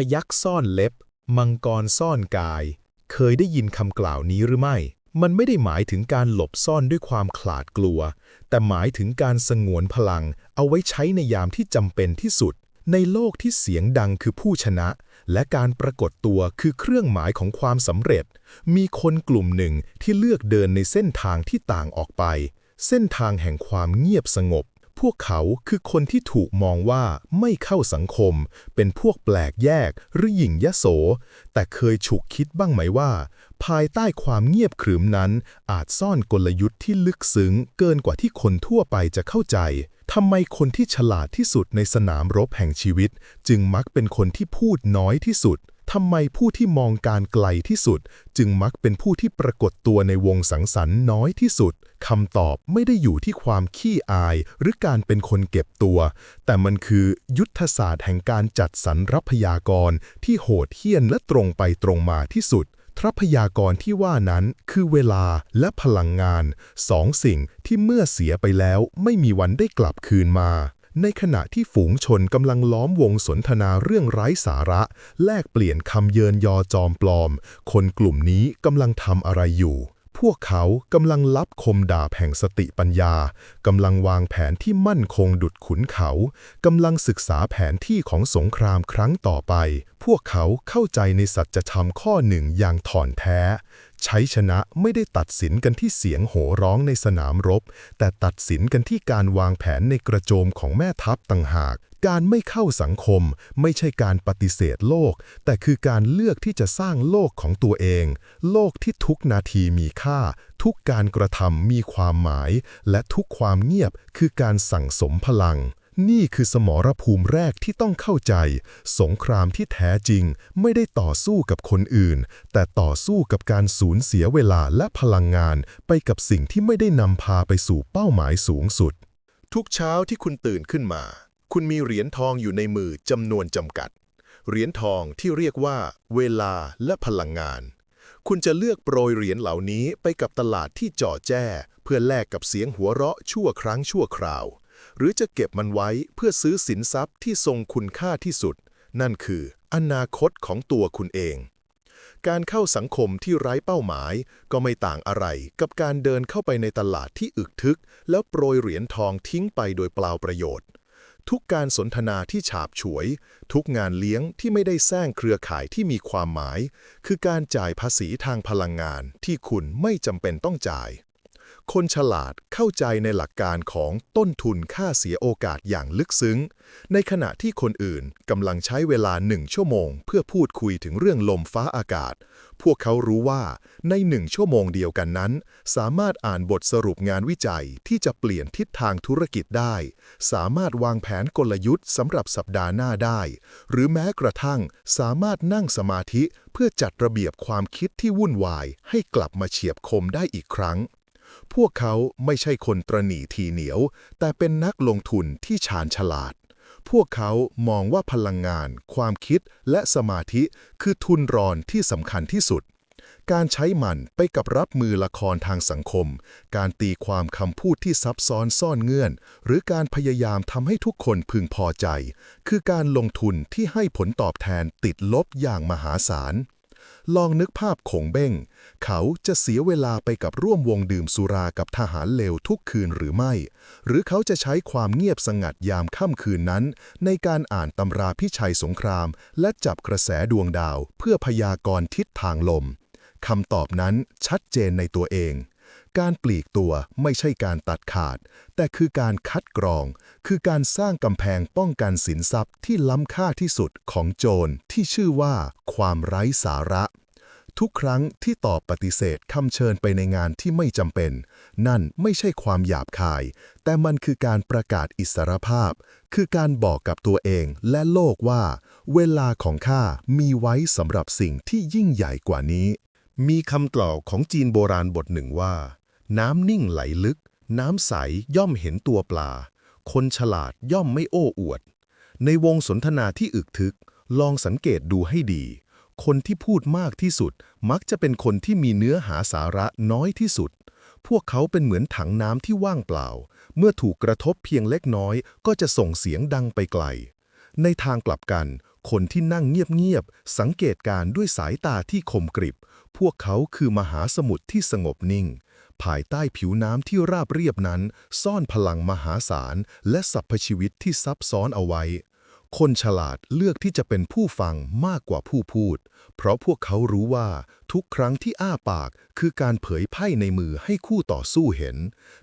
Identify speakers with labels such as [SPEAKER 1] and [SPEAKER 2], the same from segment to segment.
[SPEAKER 1] พยักซ่อนเล็บ มังกรซ่อนกาย เคยได้ยินคำกล่าวนี้หรือไม่ มันไม่ได้หมายถึงการหลบซ่อนด้วยความขลาดกลัว แต่หมายถึงการสงวนพลัง เอาไว้ใช้ในยามที่จำเป็นที่สุด ในโลกที่เสียงดังคือผู้ชนะ และการปรากฏตัวคือเครื่องหมายของความสำเร็จ มีคนกลุ่มหนึ่งที่เลือกเดินในเส้นทางที่ต่างออกไป เส้นทางแห่งความเงียบสงบ พวกเขาคือคนที่ถูกมองว่าไม่เข้าสังคม เป็นพวกแปลกแยกหรือหยิ่งยโส แต่เคยฉุกคิดบ้างไหมว่า ภายใต้ความเงียบขรึมนั้น อาจซ่อนกลยุทธ์ที่ลึกซึ้งเกินกว่าที่คนทั่วไปจะเข้าใจทำไมคนที่ฉลาดที่สุดในสนามรบแห่งชีวิต จึงมักเป็นคนที่พูดน้อยที่สุด ทำไมผู้ที่มองการไกลที่สุด จึงมักเป็นผู้ที่ปรากฏตัวในวงสังสรรค์น้อยที่สุดคำตอบไม่ได้อยู่ที่ความขี้อาย หรือการเป็นคนเก็บตัว แต่มันคือยุทธศาสตร์แห่งการจัดสรรรับพยากรที่โหดเหี้ยมและตรงไปตรงมาที่สุดทรัพยากรที่ว่านั้นคือเวลาและพลังงานสองสิ่งที่เมื่อเสียไปแล้วไม่มีวันได้กลับคืนมา ในขณะที่ฝูงชนกำลังล้อมวงสนทนาเรื่องไร้สาระ แลกเปลี่ยนคำเยินยอจอมปลอม คนกลุ่มนี้กำลังทำอะไรอยู่ พวกเขากำลังรับคมดาบแห่งสติปัญญากำลังวางแผนที่มั่นคงดุดขุนเขากำลังศึกษาแผนที่ของสงครามครั้งต่อไป พวกเขาเข้าใจในสัจธรรมข้อหนึ่งอย่างถ่อนแท้ ใช้ชนะไม่ได้ตัดสินกันที่เสียงโห่ร้องในสนามรบ แต่ตัดสินกันที่การวางแผนในกระโจมของแม่ทัพต่างหาก การไม่เข้าสังคม ไม่ใช่การปฏิเสธโลก แต่คือการเลือกที่จะสร้างโลกของตัวเอง โลกที่ทุกนาทีมีค่า ทุกการกระทำมีความหมาย และทุกความเงียบคือการสั่งสมพลัง นี่คือสมรภูมิแรกที่ต้องเข้าใจ สงครามที่แท้จริงไม่ได้ต่อสู้กับคนอื่น แต่ต่อสู้กับการสูญเสียเวลาและพลังงานไปกับสิ่งที่ไม่ได้นำพาไปสู่เป้าหมายสูงสุด
[SPEAKER 2] ทุกเช้าที่คุณตื่นขึ้นมา คุณมีเหรียญทองอยู่ในมือจำนวนจำกัด เหรียญทองที่เรียกว่า เวลาและพลังงาน คุณจะเลือกโปรยเหรียญเหล่านี้ไปกับตลาดที่จ่อแจ้ เพื่อแลกกับเสียงหัวเราะชั่วครั้งชั่วคราว หรือจะเก็บมันไว้เพื่อซื้อสินทรัพย์ที่ทรงคุณค่าที่สุด นั่นคืออนาคตของตัวคุณเอง การเข้าสังคมที่ไร้เป้าหมาย ก็ไม่ต่างอะไรกับการเดินเข้าไปในตลาดที่อึกทึก แล้วโปรยเหรียญทองทิ้งไปโดยเปล่าประโยชน์ ทุกการสนทนาที่ฉาบฉวย ทุกงานเลี้ยงที่ไม่ได้สร้างเครือข่ายที่มีความหมาย คือการจ่ายภาษีทางพลังงานที่คุณไม่จำเป็นต้องจ่าย คนฉลาดเข้าใจในหลักการของต้นทุนค่าเสียโอกาสอย่างลึกซึ้ง ในขณะที่คนอื่นกำลังใช้เวลาหนึ่งชั่วโมง เพื่อพูดคุยถึงเรื่องลมฟ้าอากาศ พวกเขารู้ว่าในหนึ่งชั่วโมงเดียวกันนั้น สามารถอ่านบทสรุปงานวิจัยที่จะเปลี่ยนทิศทางธุรกิจได้ สามารถวางแผนกลยุทธ์สำหรับสัปดาห์หน้าได้ หรือแม้กระทั่งสามารถนั่งสมาธิเพื่อจัดระเบียบความคิดที่วุ่นวายให้กลับมาเฉียบคมได้อีกครั้ง พวกเขาไม่ใช่คนตรหนีทีเหนียว แต่เป็นนักลงทุนที่ชาญฉลาด พวกเขามองว่าพลังงาน ความคิดและสมาธิคือทุนรอนที่สำคัญที่สุด การใช้มันไปกับรับมือละครทางสังคม การตีความคำพูดที่ซับซ้อนซ่อนเงื่อน หรือการพยายามทำให้ทุกคนพึงพอใจ คือการลงทุนที่ให้ผลตอบแทนติดลบอย่างมหาศาล ลองนึกภาพขงเบ้ง เขาจะเสียเวลาไปกับร่วมวงดื่มสุรากับทหารเลวทุกคืนหรือไม่ หรือเขาจะใช้ความเงียบสงัดยามค่ำคืนนั้น ในการอ่านตำราพิชัยสงคราม และจับกระแสดวงดาว เพื่อพยากรณ์ทิศทางลมคำตอบนั้นชัดเจนในตัวเอง การปลีกตัวไม่ใช่การตัดขาด แต่คือการคัดกรอง คือการสร้างกำแพงป้องกันสินทรัพย์ที่ล้ำค่าที่สุดของโจรที่ชื่อว่าความไร้สาระ ทุกครั้งที่ตอบปฏิเสธคำเชิญไปในงานที่ไม่จำเป็น นั่นไม่ใช่ความหยาบคาย แต่มันคือการประกาศอิสรภาพ คือการบอกกับตัวเองและโลกว่า เวลาของข้ามีไว้สำหรับสิ่งที่ยิ่งใหญ่กว่านี้ มีคำกล่าวของจีนโบราณบทหนึ่งว่า น้ำนิ่งไหลลึก น้ำใสย่อมเห็นตัวปลา คนฉลาดย่อมไม่โอ้อวด ในวงสนทนาที่อึกทึก ลองสังเกตดูให้ดี คนที่พูดมากที่สุด มักจะเป็นคนที่มีเนื้อหาสาระน้อยที่สุด พวกเขาเป็นเหมือนถังน้ำที่ว่างเปล่า เมื่อถูกกระทบเพียงเล็กน้อย ก็จะส่งเสียงดังไปไกล ในทางกลับกัน คนที่นั่งเงียบๆ สังเกตการด้วยสายตาที่คมกริบ พวกเขาคือมหาสมุทรที่สงบนิ่ง ภายใต้ผิวน้ำที่ราบเรียบนั้น ซ่อนพลังมหาศาลและสรรพชีวิตที่ซับซ้อนเอาไว้ คนฉลาดเลือกที่จะเป็นผู้ฟังมากกว่าผู้พูด เพราะพวกเขารู้ว่าทุกครั้งที่อ้าปากคือการเผยไพ่ในมือให้คู่ต่อสู้เห็น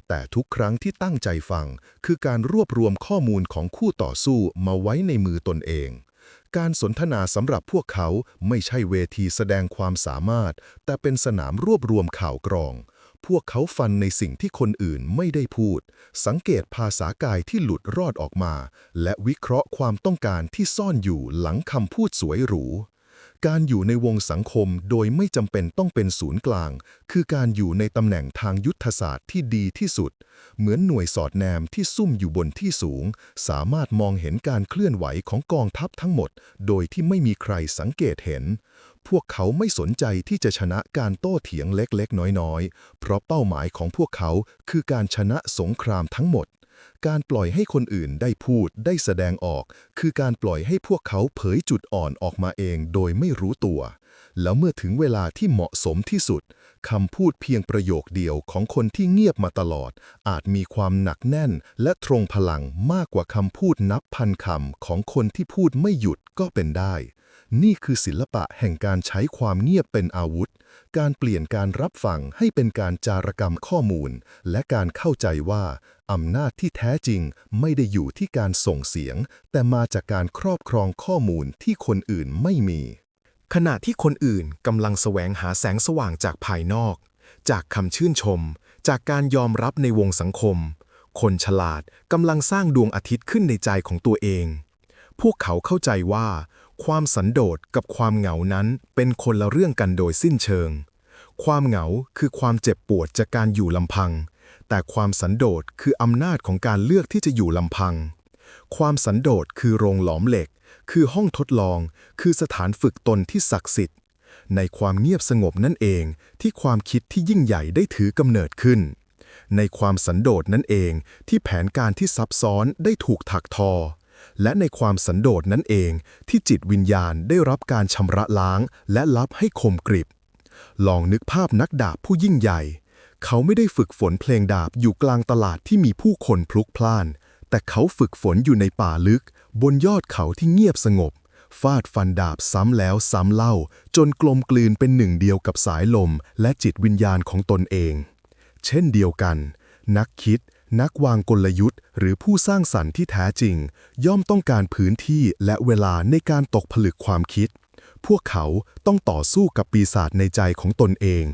[SPEAKER 2] แต่ทุกครั้งที่ตั้งใจฟัง คือการรวบรวมข้อมูลของคู่ต่อสู้มาไว้ในมือตนเอง การสนทนาสำหรับพวกเขาไม่ใช่เวทีแสดงความสามารถ แต่เป็นสนามรวบรวมข่าวกรอง พวกเขาฟันในสิ่งที่คนอื่นไม่ได้พูด สังเกตภาษากายที่หลุดรอดออกมา และวิเคราะห์ความต้องการที่ซ่อนอยู่หลังคำพูดสวยหรู การอยู่ในวงสังคมโดยไม่จำเป็นต้องเป็นศูนย์กลาง คือการอยู่ในตำแหน่งทางยุทธศาสตร์ที่ดีที่สุด เหมือนหน่วยสอดแนมที่ซุ่มอยู่บนที่สูง สามารถมองเห็นการเคลื่อนไหวของกองทัพทั้งหมด โดยที่ไม่มีใครสังเกตเห็น พวกเขาไม่สนใจที่จะชนะการโต้เถียงเล็กๆ น้อยๆ เพราะเป้าหมายของพวกเขาคือการชนะสงครามทั้งหมด การปล่อยให้คนอื่นได้พูดได้แสดงออก คือการปล่อยให้พวกเขาเผยจุดอ่อนออกมาเองโดยไม่รู้ตัว แล้วเมื่อถึงเวลาที่เหมาะสมที่สุดคำพูดเพียงประโยคเดียวของคนที่เงียบมาตลอด อาจมีความหนักแน่นและตรงพลังมากกว่าคำพูดนับพันคำของคนที่พูดไม่หยุดก็เป็นได้ นี่คือศิลปะแห่งการใช้ความเงียบเป็นอาวุธ การเปลี่ยนการรับฟังให้เป็นการจารกรรมข้อมูล และการเข้าใจว่าอำนาจที่แท้จริงไม่ได้อยู่ที่การส่งเสียง แต่มาจากการครอบครองข้อมูลที่คนอื่นไม่มี
[SPEAKER 1] ขณะที่คนอื่นกำลังแสวงหาแสงสว่างจากภายนอก จากคำชื่นชม จากการยอมรับในวงสังคม คนฉลาดกำลังสร้างดวงอาทิตย์ขึ้นในใจของตัวเอง พวกเขาเข้าใจว่า ความสันโดษกับความเหงานั้นเป็นคนละเรื่องกันโดยสิ้นเชิง ความเหงาคือความเจ็บปวดจากการอยู่ลำพัง แต่ความสันโดษคืออำนาจของการเลือกที่จะอยู่ลำพัง ความสันโดษคือโรงหลอมเหล็ก คือห้องทดลอง คือสถานฝึกตนที่ศักดิ์สิทธิ์ ในความเงียบสงบนั่นเองที่ความคิดที่ยิ่งใหญ่ได้ถือกำเนิดขึ้น ในความสันโดษนั่นเองที่แผนการที่ซับซ้อนได้ถูกถักทอ และในความสันโดษนั่นเองที่จิตวิญญาณได้รับการชำระล้าง และรับให้คมกริบ ลองนึกภาพนักดาบผู้ยิ่งใหญ่ เขาไม่ได้ฝึกฝนเพลงดาบอยู่กลางตลาดที่มีผู้คนพลุกพล่าน แต่เขาฝึกฝนอยู่ในป่าลึก บนยอดเขาที่เงียบสงบ ฟาดฟันดาบซ้ำแล้วซ้ำเล่า จนกลมกลืนเป็นหนึ่งเดียวกับสายลม และจิตวิญญาณของตนเอง เช่นเดียวกัน นักคิด นักวางกลยุทธ์ หรือผู้สร้างสรรค์ที่แท้จริง ย่อมต้องการพื้นที่และเวลาในการตกผลึกความคิด พวกเขาต้องต่อสู้กับปีศาจในใจของตนเอง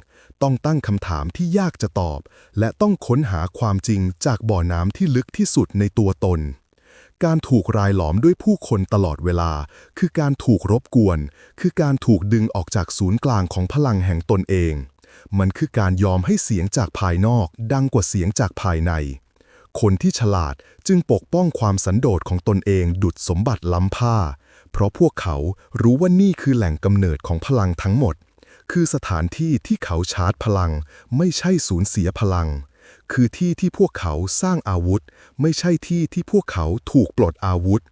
[SPEAKER 1] ต้องตั้งคำถามที่ยากจะตอบ และต้องค้นหาความจริงจากบ่อน้ำที่ลึกที่สุดในตัวตนการถูกรายหลอมด้วยผู้คนตลอดเวลา คือการถูกรบกวน คือการถูกดึงออกจากศูนย์กลางของพลังแห่งตนเอง มันคือการยอมให้เสียงจากภายนอก ดังกว่าเสียงจากภายใน คนที่ฉลาดจึงปกป้องความสันโดษของตนเองดุดสมบัติล้ำผ้า เพราะพวกเขารู้ว่านี่คือแหล่งกำเนิดของพลังทั้งหมด คือสถานที่ที่เขาชาร์จพลัง ไม่ใช่สูญเสียพลัง คือที่ที่พวกเขาสร้างอาวุธ ไม่ใช่ที่ที่พวกเขาถูกปลดอาวุธ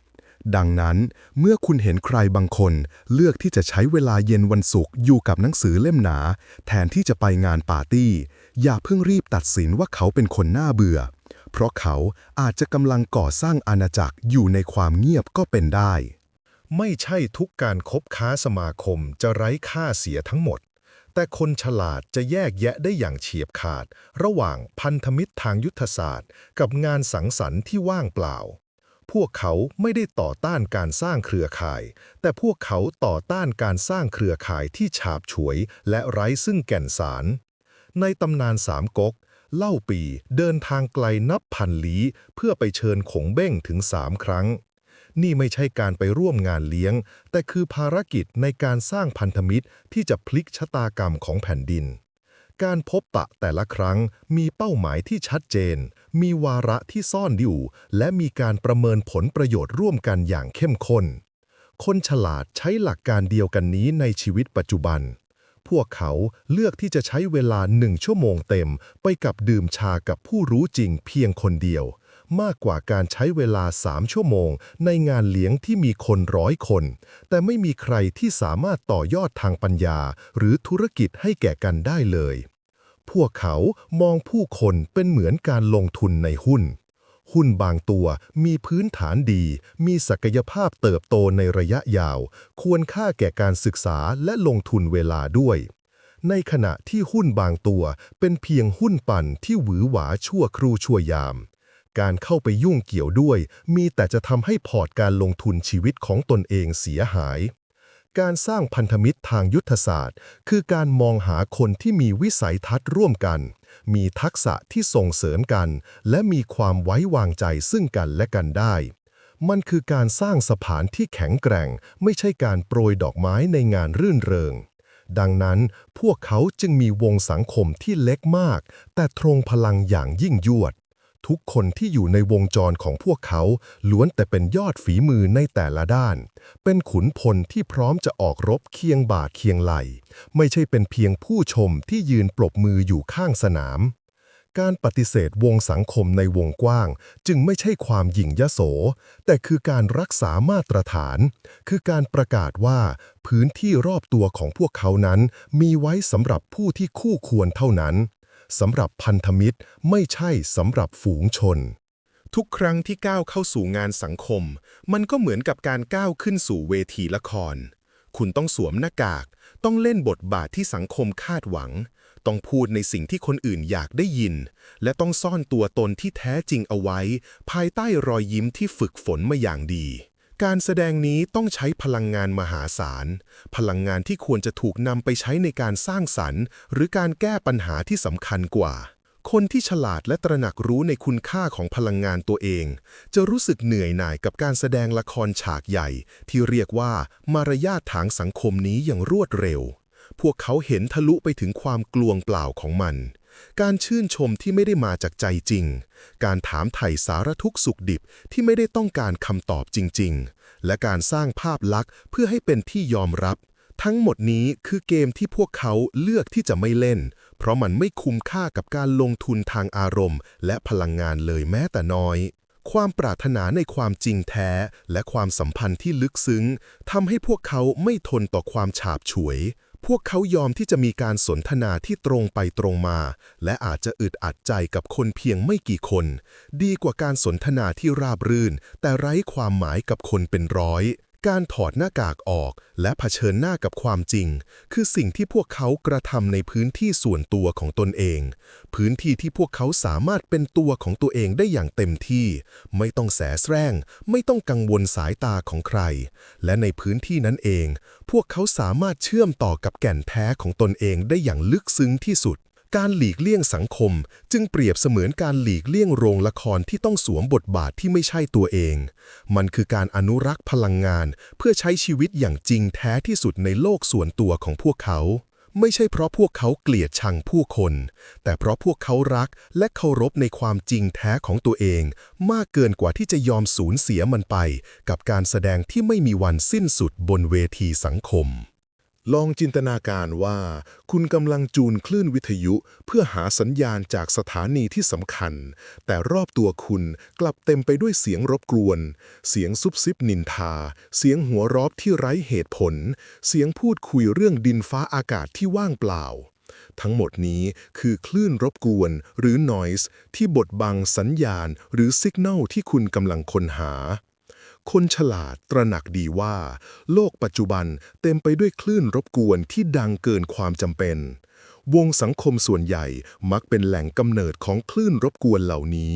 [SPEAKER 1] ดังนั้นเมื่อคุณเห็นใครบางคนเลือกที่จะใช้เวลาเย็นวันศุกร์อยู่กับหนังสือเล่มหนา แทนที่จะไปงานปาร์ตี้ อย่าเพิ่งรีบตัดสินว่าเขาเป็นคนน่าเบื่อ เพราะเขาอาจจะกำลังก่อสร้างอาณาจักรอยู่ในความเงียบก็เป็นได้
[SPEAKER 2] ไม่ใช่ทุกการคบค้าสมาคมจะไร้ค่าเสียทั้งหมด แต่คนฉลาดจะแยกแยะได้อย่างเฉียบขาด ระหว่างพันธมิตรทางยุทธศาสตร์ กับงานสังสรรค์ที่ว่างเปล่า พวกเขาไม่ได้ต่อต้านการสร้างเครือข่าย แต่พวกเขาต่อต้านการสร้างเครือข่ายที่ฉาบฉวย และไร้ซึ่งแก่นสารในตำนานสามก๊ก เล่าปีเดินทางไกลนับพันลี้ เพื่อไปเชิญขงเบ้งถึงสามครั้ง นี่ไม่ใช่การไปร่วมงานเลี้ยง แต่คือภารกิจในการสร้างพันธมิตรที่จะพลิกชะตากรรมของแผ่นดิน การพบปะแต่ละครั้งมีเป้าหมายที่ชัดเจน มีวาระที่ซ่อนอยู่ และมีการประเมินผลประโยชน์ร่วมกันอย่างเข้มข้นคนฉลาดใช้หลักการเดียวกันนี้ในชีวิตปัจจุบัน พวกเขาเลือกที่จะใช้เวลาหนึ่งชั่วโมงเต็ม ไปกับดื่มชากับผู้รู้จริงเพียงคนเดียว
[SPEAKER 3] มากกว่าการใช้เวลา3ชั่วโมง ในงานเลี้ยงที่มีคนร้อยคน แต่ไม่มีใครที่สามารถต่อยอดทางปัญญา หรือธุรกิจให้แก่กันได้เลย พวกเขามองผู้คนเป็นเหมือนการลงทุนในหุ้น หุ้นบางตัวมีพื้นฐานดี มีศักยภาพเติบโตในระยะยาว ควรค่าแก่การศึกษาและลงทุนเวลาด้วย ในขณะที่หุ้นบางตัวเป็นเพียงหุ้นปั่นที่หวือหวาชั่วครูชั่วยาม การเข้าไปยุ่งเกี่ยวด้วย มีแต่จะทำให้พอร์ตการลงทุนชีวิตของตนเองเสียหายการสร้างพันธมิตรทางยุทธศาสตร์ คือการมองหาคนที่มีวิสัยทัศน์ร่วมกัน มีทักษะที่ส่งเสริมกัน และมีความไว้วางใจซึ่งกันและกันได้ มันคือการสร้างสะพานที่แข็งแกร่ง ไม่ใช่การโปรยดอกไม้ในงานรื่นเริง ดังนั้นพวกเขาจึงมีวงสังคมที่เล็กมาก แต่ทรงพลังอย่างยิ่งยวด ทุกคนที่อยู่ในวงจรของพวกเขา ล้วนแต่เป็นยอดฝีมือในแต่ละด้าน เป็นขุนพลที่พร้อมจะออกรบเคียงบ่าเคียงไหล ไม่ใช่เป็นเพียงผู้ชมที่ยืนปรบมืออยู่ข้างสนาม การปฏิเสธวงสังคมในวงกว้าง จึงไม่ใช่ความหยิ่งยโส แต่คือการรักษามาตรฐาน คือการประกาศว่า พื้นที่รอบตัวของพวกเขานั้น มีไว้สำหรับผู้ที่คู่ควรเท่านั้น สำหรับพันธมิตรไม่ใช่สำหรับฝูงชน
[SPEAKER 2] ทุกครั้งที่ก้าวเข้าสู่งานสังคม มันก็เหมือนกับการก้าวขึ้นสู่เวทีละคร คุณต้องสวมหน้ากาก ต้องเล่นบทบาทที่สังคมคาดหวัง ต้องพูดในสิ่งที่คนอื่นอยากได้ยิน และต้องซ่อนตัวตนที่แท้จริงเอาไว้ ภายใต้รอยยิ้มที่ฝึกฝนมาอย่างดี การแสดงนี้ต้องใช้พลังงานมหาศาล พลังงานที่ควรจะถูกนำไปใช้ในการสร้างสรรค์ หรือการแก้ปัญหาที่สำคัญกว่า คนที่ฉลาดและตระหนักรู้ในคุณค่าของพลังงานตัวเอง จะรู้สึกเหนื่อยหน่ายกับการแสดงละครฉากใหญ่ ที่เรียกว่ามารยาททางสังคมนี้อย่างรวดเร็ว พวกเขาเห็นทะลุไปถึงความกลวงเปล่าของมัน การชื่นชมที่ไม่ได้มาจากใจจริง การถามไถ่สารทุกข์สุขดิบที่ไม่ได้ต้องการคำตอบจริง ๆ และการสร้างภาพลักษณ์เพื่อให้เป็นที่ยอมรับ ทั้งหมดนี้คือเกมที่พวกเขาเลือกที่จะไม่เล่น เพราะมันไม่คุ้มค่ากับการลงทุนทางอารมณ์ และพลังงานเลยแม้แต่น้อยความปรารถนาในความจริงแท้ และความสัมพันธ์ที่ลึกซึ้งทำให้พวกเขาไม่ทนต่อความฉาบฉวย พวกเขายอมที่จะมีการสนทนาที่ตรงไปตรงมา และอาจจะอึดอัดใจกับคนเพียงไม่กี่คน ดีกว่าการสนทนาที่ราบรื่น แต่ไร้ความหมายกับคนเป็นร้อย การถอดหน้ากากออกและเผชิญหน้ากับความจริง คือสิ่งที่พวกเขากระทำในพื้นที่ส่วนตัวของตนเอง พื้นที่ที่พวกเขาสามารถเป็นตัวของตัวเองได้อย่างเต็มที่ ไม่ต้องแสแสร้ง ไม่ต้องกังวลสายตาของใคร และในพื้นที่นั้นเอง พวกเขาสามารถเชื่อมต่อกับแก่นแท้ของตนเองได้อย่างลึกซึ้งที่สุด การหลีกเลี่ยงสังคม จึงเปรียบเสมือนการหลีกเลี่ยงโรงละครที่ต้องสวมบทบาทที่ไม่ใช่ตัวเอง มันคือการอนุรักษ์พลังงาน เพื่อใช้ชีวิตอย่างจริงแท้ที่สุดในโลกส่วนตัวของพวกเขา ไม่ใช่เพราะพวกเขาเกลียดชังผู้คน แต่เพราะพวกเขารักและเคารพในความจริงแท้ของตัวเอง มากเกินกว่าที่จะยอมสูญเสียมันไป กับการแสดงที่ไม่มีวันสิ้นสุดบนเวทีสังคม
[SPEAKER 4] ลองจินตนาการว่า คุณกำลังจูนคลื่นวิทยุเพื่อหาสัญญาณจากสถานีที่สำคัญ แต่รอบตัวคุณกลับเต็มไปด้วยเสียงรบกวน เสียงซุบซิบนินทา เสียงหัวรอบที่ไร้เหตุผล เสียงพูดคุยเรื่องดินฟ้าอากาศที่ว่างเปล่า ทั้งหมดนี้คือคลื่นรบกวนหรือ noise ที่บดบังสัญญาณหรือสัญญาณที่คุณกำลังค้นหา คนฉลาดตระหนักดีว่า โลกปัจจุบันเต็มไปด้วยคลื่นรบกวนที่ดังเกินความจำเป็น วงสังคมส่วนใหญ่มักเป็นแหล่งกำเนิดของคลื่นรบกวนเหล่านี้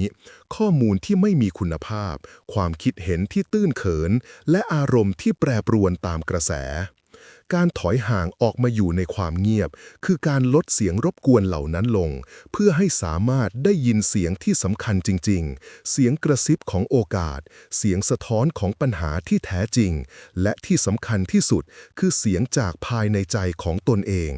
[SPEAKER 4] ข้อมูลที่ไม่มีคุณภาพ ความคิดเห็นที่ตื้นเขิน และอารมณ์ที่แปรปรวนตามกระแส การถอยห่างออกมาอยู่ในความเงียบ คือการลดเสียงรบกวนเหล่านั้นลง เพื่อให้สามารถได้ยินเสียงที่สำคัญจริง ๆ เสียงกระซิบของโอกาส เสียงสะท้อนของปัญหาที่แท้จริง และที่สำคัญที่สุดคือเสียงจากภายในใจของตนเอง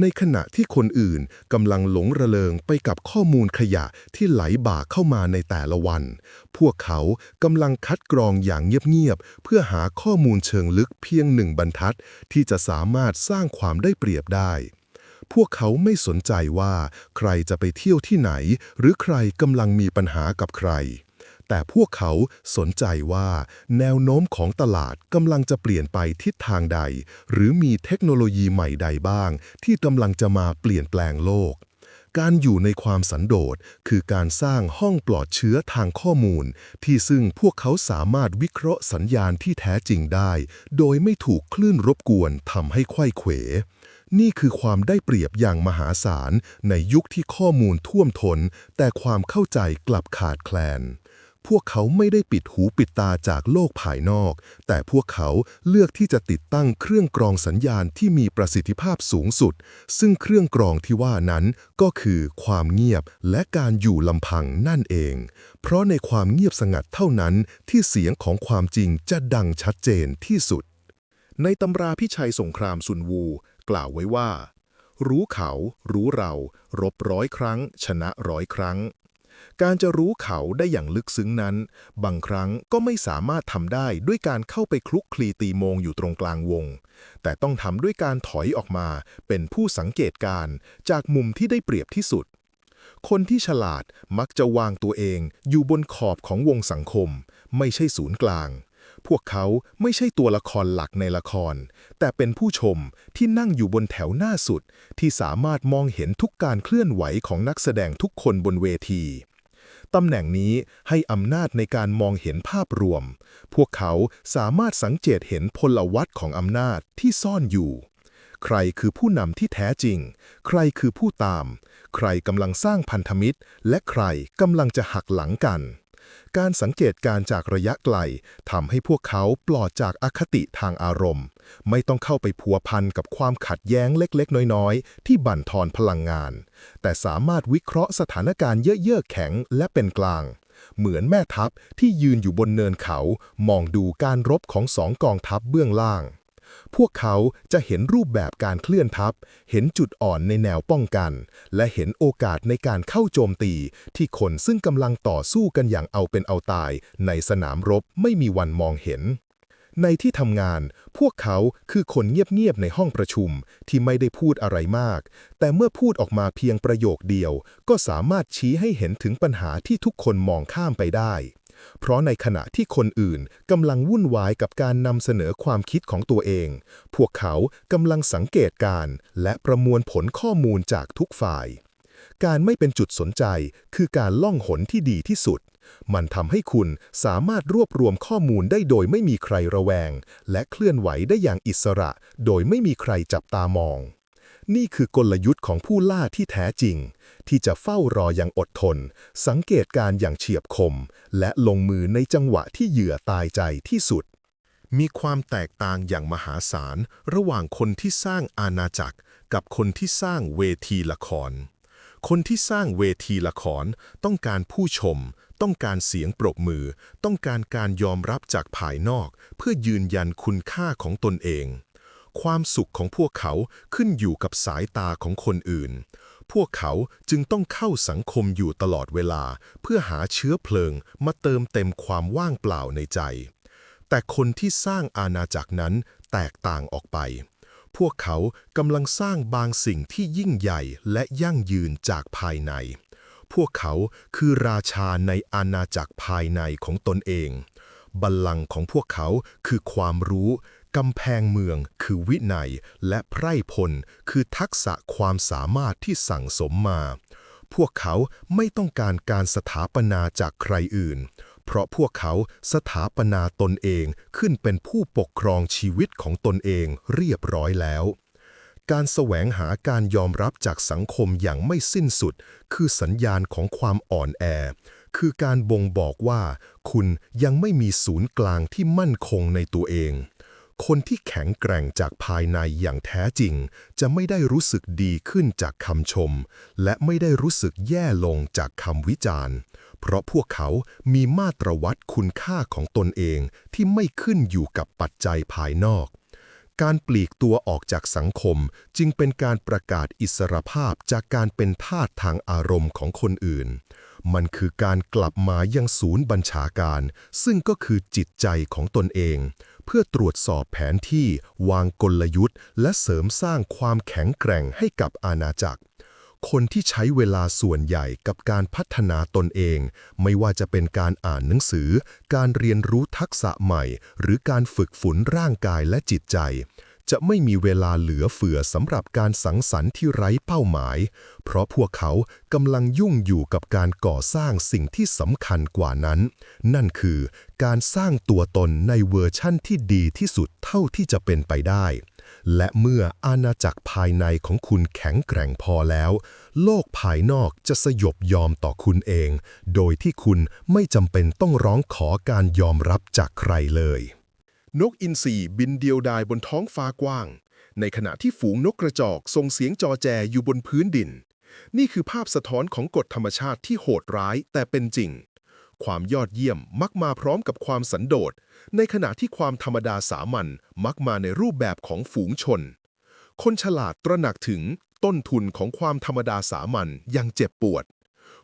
[SPEAKER 4] ในขณะที่คนอื่นกำลังหลงระเริงไปกับข้อมูลขยะที่ไหลบ่าเข้ามาในแต่ละวัน พวกเขากำลังคัดกรองอย่างเงียบๆ เพื่อหาข้อมูลเชิงลึกเพียงหนึ่งบรรทัด ที่จะสามารถสร้างความได้เปรียบได้ พวกเขาไม่สนใจว่าใครจะไปเที่ยวที่ไหน หรือใครกำลังมีปัญหากับใคร
[SPEAKER 3] แต่พวกเขาสนใจว่าแนวโน้มของตลาดกำลังจะเปลี่ยนไปทิศทางใด หรือมีเทคโนโลยีใหม่ใดบ้าง ที่กำลังจะมาเปลี่ยนแปลงโลก การอยู่ในความสันโดษคือการสร้างห้องปลอดเชื้อทางข้อมูล ที่ซึ่งพวกเขาสามารถวิเคราะห์สัญญาณที่แท้จริงได้ โดยไม่ถูกคลื่นรบกวนทำให้ไขว้เขวนี่คือความได้เปรียบอย่างมหาศาลในยุคที่ข้อมูลท่วมทนแต่ความเข้าใจกลับขาดแคลน พวกเขาไม่ได้ปิดหูปิดตาจากโลกภายนอก แต่พวกเขาเลือกที่จะติดตั้งเครื่องกรองสัญญาณที่มีประสิทธิภาพสูงสุด ซึ่งเครื่องกรองที่ว่านั้นก็คือความเงียบและการอยู่ลำพังนั่นเอง เพราะในความเงียบสงัดเท่านั้นที่เสียงของความจริงจะดังชัดเจนที่สุด
[SPEAKER 2] ในตำราพิชัยสงครามซุนวู กล่าวไว้ว่า รู้เขา รู้เรา รบร้อยครั้ง ชนะร้อยครั้ง การจะรู้เขาได้อย่างลึกซึ้งนั้น บางครั้งก็ไม่สามารถทำได้ด้วยการเข้าไปคลุกคลีตีโมงอยู่ตรงกลางวง แต่ต้องทำด้วยการถอยออกมาเป็นผู้สังเกตการณ์จากมุมที่ได้เปรียบที่สุด คนที่ฉลาดมักจะวางตัวเองอยู่บนขอบของวงสังคม ไม่ใช่ศูนย์กลาง พวกเขาไม่ใช่ตัวละครหลักในละคร แต่เป็นผู้ชมที่นั่งอยู่บนแถวหน้าสุด ที่สามารถมองเห็นทุกการเคลื่อนไหวของนักแสดงทุกคนบนเวทีตำแหน่งนี้ให้อำนาจในการมองเห็นภาพรวม พวกเขาสามารถสังเกตเห็นพลวัตของอำนาจที่ซ่อนอยู่ ใครคือผู้นำที่แท้จริง ใครคือผู้ตาม ใครกำลังสร้างพันธมิตร และใครกำลังจะหักหลังกัน การสังเกตการจากระยะไกลทำให้พวกเขาปลอดจากอคติทางอารมณ์ ไม่ต้องเข้าไปพัวพันกับความขัดแย้งเล็กๆ น้อยๆ ที่บั่นทอนพลังงาน แต่สามารถวิเคราะห์สถานการณ์เยือกๆแข็งและเป็นกลาง เหมือนแม่ทัพที่ยืนอยู่บนเนินเขา มองดูการรบของสองกองทัพเบื้องล่าง พวกเขาจะเห็นรูปแบบการเคลื่อนทัพ เห็นจุดอ่อนในแนวป้องกัน และเห็นโอกาสในการเข้าโจมตี ที่คนซึ่งกำลังต่อสู้กันอย่างเอาเป็นเอาตาย ในสนามรบไม่มีวันมองเห็นในที่ทำงาน พวกเขาคือคนเงียบๆในห้องประชุมที่ไม่ได้พูดอะไรมาก แต่เมื่อพูดออกมาเพียงประโยคเดียว ก็สามารถชี้ให้เห็นถึงปัญหาที่ทุกคนมองข้ามไปได้ เพราะในขณะที่คนอื่นกำลังวุ่นวายกับการนำเสนอความคิดของตัวเอง พวกเขากำลังสังเกตการและประมวลผลข้อมูลจากทุกฝ่าย การไม่เป็นจุดสนใจคือการล่องหนที่ดีที่สุด มันทำให้คุณสามารถรวบรวมข้อมูลได้โดยไม่มีใครระแวง และเคลื่อนไหวได้อย่างอิสระ โดยไม่มีใครจับตามอง นี่คือกลยุทธ์ของผู้ล่าที่แท้จริง ที่จะเฝ้ารออย่างอดทน สังเกตการอย่างเฉียบคม และลงมือในจังหวะที่เหยื่อตายใจที่สุด มีความแตกต่างอย่างมหาศาล ระหว่างคนที่สร้างอาณาจักร กับคนที่สร้างเวทีละคร คนที่สร้างเวทีละครต้องการผู้ชม ต้องการเสียงปรบมือ ต้องการการยอมรับจากภายนอก เพื่อยืนยันคุณค่าของตนเอง ความสุขของพวกเขาขึ้นอยู่กับสายตาของคนอื่น พวกเขาจึงต้องเข้าสังคมอยู่ตลอดเวลา เพื่อหาเชื้อเพลิงมาเติมเต็มความว่างเปล่าในใจ แต่คนที่สร้างอาณาจักรนั้นแตกต่างออกไป พวกเขากำลังสร้างบางสิ่งที่ยิ่งใหญ่และยั่งยืนจากภายใน พวกเขาคือราชาในอาณาจักรภายในของตนเอง บัลลังก์ของพวกเขาคือความรู้ กำแพงเมืองคือวินัย และไพร่พลคือทักษะความสามารถที่สั่งสมมา พวกเขาไม่ต้องการการสถาปนาจากใครอื่น เพราะพวกเขาสถาปนาตนเองขึ้นเป็นผู้ปกครองชีวิตของตนเองเรียบร้อยแล้วการแสวงหาการยอมรับจากสังคมอย่างไม่สิ้นสุด คือสัญญาณของความอ่อนแอ คือการบ่งบอกว่า คุณยังไม่มีศูนย์กลางที่มั่นคงในตัวเอง คนที่แข็งแกร่งจากภายในอย่างแท้จริง จะไม่ได้รู้สึกดีขึ้นจากคำชม และไม่ได้รู้สึกแย่ลงจากคำวิจารณ์ เพราะพวกเขามีมาตรวัดคุณค่าของตนเองที่ไม่ขึ้นอยู่กับปัจจัยภายนอก การปลีกตัวออกจากสังคมจึงเป็นการประกาศอิสรภาพจากการเป็นทาสทางอารมณ์ของคนอื่น มันคือการกลับมายังศูนย์บัญชาการ ซึ่งก็คือจิตใจของตนเอง เพื่อตรวจสอบแผนที่วางกลยุทธ์ และเสริมสร้างความแข็งแกร่งให้กับอาณาจักร
[SPEAKER 3] คนที่ใช้เวลาส่วนใหญ่กับการพัฒนาตนเอง ไม่ว่าจะเป็นการอ่านหนังสือ การเรียนรู้ทักษะใหม่ หรือการฝึกฝนร่างกายและจิตใจ จะไม่มีเวลาเหลือเฟือสำหรับการสังสรรค์ที่ไร้เป้าหมาย เพราะพวกเขากำลังยุ่งอยู่กับการก่อสร้างสิ่งที่สำคัญกว่านั้น นั่นคือการสร้างตัวตนในเวอร์ชั่นที่ดีที่สุดเท่าที่จะเป็นไปได้ และเมื่ออาณาจักรภายในของคุณแข็งแกร่งพอแล้ว โลกภายนอกจะสยบยอมต่อคุณเอง โดยที่คุณไม่จำเป็นต้องร้องขอการยอมรับจากใครเลย
[SPEAKER 2] นกอินทรีบินเดียวดายบนท้องฟ้ากว้าง ในขณะที่ฝูงนกกระจอกส่งเสียงจอแจอยู่บนพื้นดิน นี่คือภาพสะท้อนของกฎธรรมชาติที่โหดร้ายแต่เป็นจริง ความยอดเยี่ยมมักมาพร้อมกับความสันโดษ ในขณะที่ความธรรมดาสามัญมักมาในรูปแบบของฝูงชน คนฉลาดตระหนักถึงต้นทุนของความธรรมดาสามัญอย่างเจ็บปวด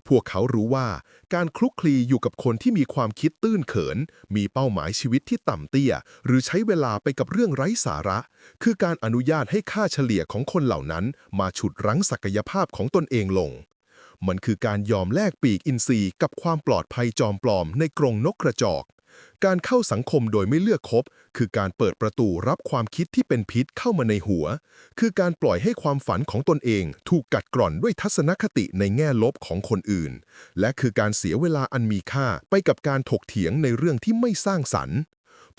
[SPEAKER 2] พวกเขารู้ว่าการคลุกคลีอยู่กับคนที่มีความคิดตื้นเขิน มีเป้าหมายชีวิตที่ต่ำเตี้ย หรือใช้เวลาไปกับเรื่องไร้สาระ คือการอนุญาตให้ค่าเฉลี่ยของคนเหล่านั้น มาฉุดรั้งศักยภาพของตนเองลง มันคือการยอมแลกปีกอินทรีย์กับความปลอดภัยจอมปลอมในกรงนกกระจอก การเข้าสังคมโดยไม่เลือกคบ คือการเปิดประตูรับความคิดที่เป็นพิษเข้ามาในหัว คือการปล่อยให้ความฝันของตนเอง ถูกกัดกร่อนด้วยทัศนคติในแง่ลบของคนอื่น และคือการเสียเวลาอันมีค่าไปกับการถกเถียงในเรื่องที่ไม่สร้างสรรค์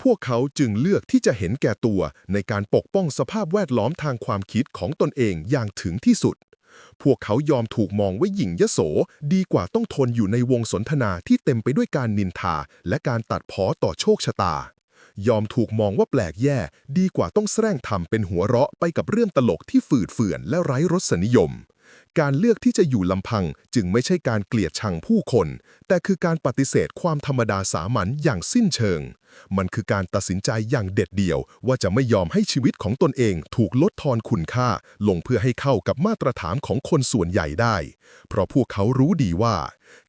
[SPEAKER 2] พวกเขาจึงเลือกที่จะเห็นแก่ตัวในการปกป้องสภาพแวดล้อมทางความคิดของตนเองอย่างถึงที่สุด พวกเขายอมถูกมองว่าหยิ่งยโส ดีกว่าต้องทนอยู่ในวงสนทนาที่เต็มไปด้วยการนินทา และการตัดพ้อต่อโชคชะตา ยอมถูกมองว่าแปลกแย่ ดีกว่าต้องแสร้งทำเป็นหัวเราะไปกับเรื่องตลกที่ฝืดเฟื่อนและไร้รสนิยม การเลือกที่จะอยู่ลำพังจึงไม่ใช่การเกลียดชังผู้คน แต่คือการปฏิเสธความธรรมดาสามัญอย่างสิ้นเชิง มันคือการตัดสินใจอย่างเด็ดเดี่ยว ว่าจะไม่ยอมให้ชีวิตของตนเองถูกลดทอนคุณค่า ลงเพื่อให้เข้ากับมาตรฐานของคนส่วนใหญ่ได้ เพราะพวกเขารู้ดีว่า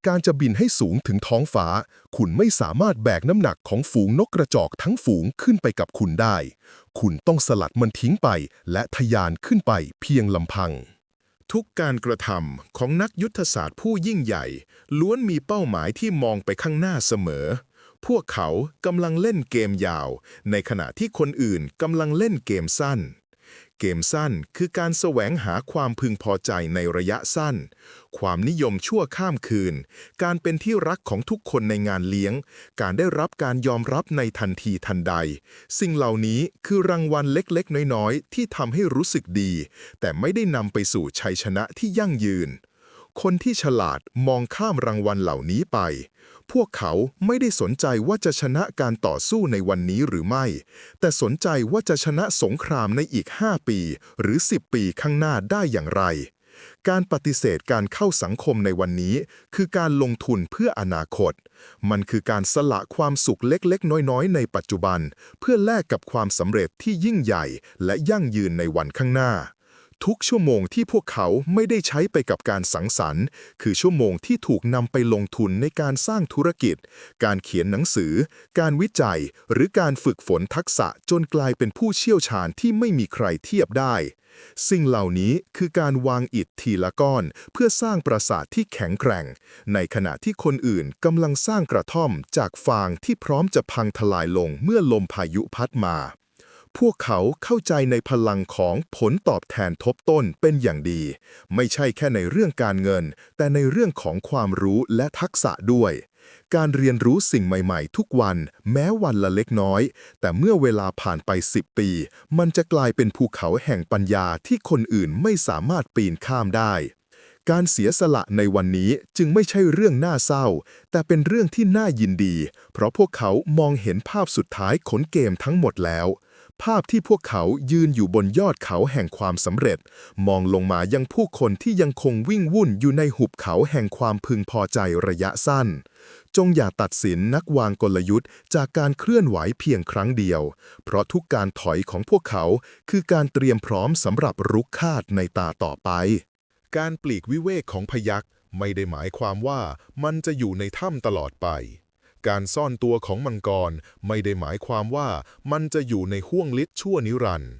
[SPEAKER 2] การจะบินให้สูงถึงท้องฟ้า คุณไม่สามารถแบกน้ำหนักของฝูงนกกระจอกทั้งฝูงขึ้นไปกับคุณได้ คุณต้องสลัดมันทิ้งไป และทะยานขึ้นไปเพียงลำพัง ทุกการกระทำของนักยุทธศาสตร์ผู้ยิ่งใหญ่ ล้วนมีเป้าหมายที่มองไปข้างหน้าเสมอ พวกเขากำลังเล่นเกมยาว ในขณะที่คนอื่นกำลังเล่นเกมสั้น เกมสั้นคือการแสวงหาความพึงพอใจในระยะสั้น ความนิยมชั่วข้ามคืน การเป็นที่รักของทุกคนในงานเลี้ยง การได้รับการยอมรับในทันทีทันใด สิ่งเหล่านี้คือรางวัลเล็กๆ น้อยๆ ที่ทำให้รู้สึกดี แต่ไม่ได้นำไปสู่ชัยชนะที่ยั่งยืน คนที่ฉลาดมองข้ามรางวัลเหล่านี้ไป พวกเขาไม่ได้สนใจว่าจะชนะการต่อสู้ในวันนี้หรือไม่ แต่สนใจว่าจะชนะสงครามในอีก 5 ปี หรือ 10 ปีข้างหน้าได้อย่างไร การปฏิเสธการเข้าสังคมในวันนี้ คือการลงทุนเพื่ออนาคต มันคือการสละความสุขเล็กๆ น้อยๆ ในปัจจุบัน เพื่อแลกกับความสำเร็จที่ยิ่งใหญ่และยั่งยืนในวันข้างหน้า ทุกชั่วโมงที่พวกเขาไม่ได้ใช้ไปกับการสังสรรค์ คือชั่วโมงที่ถูกนำไปลงทุนในการสร้างธุรกิจ การเขียนหนังสือ การวิจัย หรือการฝึกฝนทักษะจนกลายเป็นผู้เชี่ยวชาญที่ไม่มีใครเทียบได้ สิ่งเหล่านี้คือการวางอิฐทีละก้อน เพื่อสร้างปราสาทที่แข็งแกร่ง ในขณะที่คนอื่นกำลังสร้างกระท่อมจากฟางที่พร้อมจะพังทลายลงเมื่อลมพายุพัดมา พวกเขาเข้าใจในพลังของผลตอบแทนทบต้นเป็นอย่างดี ไม่ใช่แค่ในเรื่องการเงิน แต่ในเรื่องของความรู้และทักษะด้วย การเรียนรู้สิ่งใหม่ๆ ทุกวันแม้วันละเล็กน้อย แต่เมื่อเวลาผ่านไป 10 ปี มันจะกลายเป็นภูเขาแห่งปัญญาที่คนอื่นไม่สามารถปีนข้ามได้การเสียสละในวันนี้จึงไม่ใช่เรื่องน่าเศร้า แต่เป็นเรื่องที่น่ายินดี เพราะพวกเขามองเห็นภาพสุดท้ายขนเกมทั้งหมดแล้ว ภาพที่พวกเขายืนอยู่บนยอดเขาแห่งความสำเร็จ มองลงมายังผู้คนที่ยังคงวิ่งวุ่นอยู่ในหุบเขาแห่งความพึงพอใจระยะสั้น จงอย่าตัดสินนักวางกลยุทธ์จากการเคลื่อนไหวเพียงครั้งเดียว เพราะทุกการถอยของพวกเขาคือการเตรียมพร้อมสำหรับรุกคาดในตาต่อไป การปลีกวิเวกของพยักไม่ได้หมายความว่ามันจะอยู่ในถ้ำตลอดไป การซ่อนตัวของมังกรไม่ได้หมายความว่ามันจะอยู่ในห้วงลิศชั่วนิรันดร์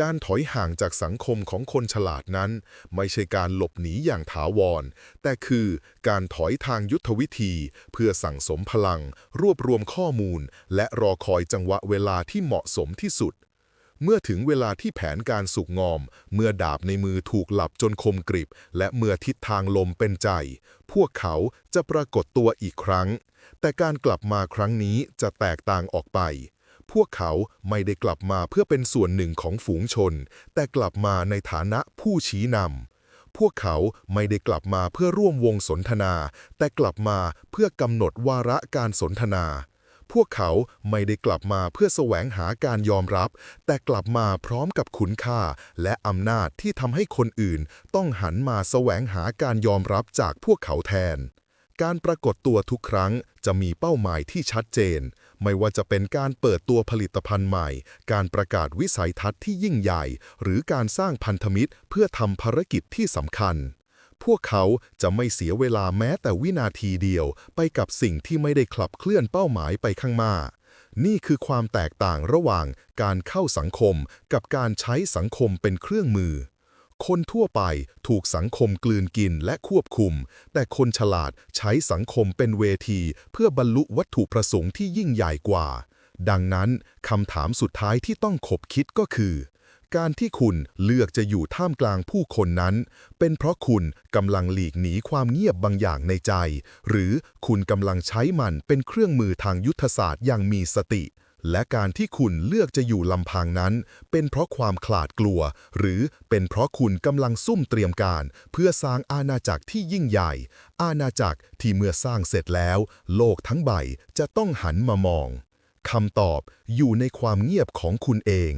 [SPEAKER 2] การถอยห่างจากสังคมของคนฉลาดนั้น ไม่ใช่การหลบหนีอย่างถาวร แต่คือการถอยทางยุทธวิธีเพื่อสั่งสมพลัง รวบรวมข้อมูล และรอคอยจังหวะเวลาที่เหมาะสมที่สุด เมื่อถึงเวลาที่แผนการสุกงอม เมื่อดาบในมือถูกหลับจนคมกริบ และเมื่อทิศทางลมเป็นใจ พวกเขาจะปรากฏตัวอีกครั้ง แต่การกลับมาครั้งนี้จะแตกต่างออกไป พวกเขาไม่ได้กลับมาเพื่อเป็นส่วนหนึ่งของฝูงชน แต่กลับมาในฐานะผู้ชี้นำพวกเขาไม่ได้กลับมาเพื่อร่วมวงสนทนา แต่กลับมาเพื่อกำหนดวาระการสนทนา พวกเขาไม่ได้กลับมาเพื่อแสวงหาการยอมรับ แต่กลับมาพร้อมกับคุณค่า และอำนาจที่ทำให้คนอื่น ต้องหันมาแสวงหาการยอมรับจากพวกเขาแทน การปรากฏตัวทุกครั้งจะมีเป้าหมายที่ชัดเจน ไม่ว่าจะเป็นการเปิดตัวผลิตภัณฑ์ใหม่ การประกาศวิสัยทัศน์ที่ยิ่งใหญ่ หรือการสร้างพันธมิตรเพื่อทำภารกิจที่สำคัญ พวกเขาจะไม่เสียเวลาแม้แต่วินาทีเดียว ไปกับสิ่งที่ไม่ได้ขับเคลื่อนเป้าหมายไปข้างหน้า นี่คือความแตกต่างระหว่างการเข้าสังคมกับการใช้สังคมเป็นเครื่องมือ คนทั่วไปถูกสังคมกลืนกินและควบคุม แต่คนฉลาดใช้สังคมเป็นเวที เพื่อบรรลุวัตถุประสงค์ที่ยิ่งใหญ่กว่า ดังนั้นคำถามสุดท้ายที่ต้องขบคิดก็คือ การที่คุณเลือกจะอยู่ท่ามกลางผู้คนนั้น เป็นเพราะคุณกำลังหลีกหนีความเงียบบางอย่างในใจ หรือคุณกำลังใช้มันเป็นเครื่องมือทางยุทธศาสตร์อย่างมีสติ และการที่คุณเลือกจะอยู่ลำพังนั้น เป็นเพราะความขลาดกลัว หรือเป็นเพราะคุณกำลังซุ่มเตรียมการ เพื่อสร้างอาณาจักรที่ยิ่งใหญ่ อาณาจักรที่เมื่อสร้างเสร็จแล้ว โลกทั้งใบจะต้องหันมามองคำตอบอยู่ในความเงียบของคุณเอง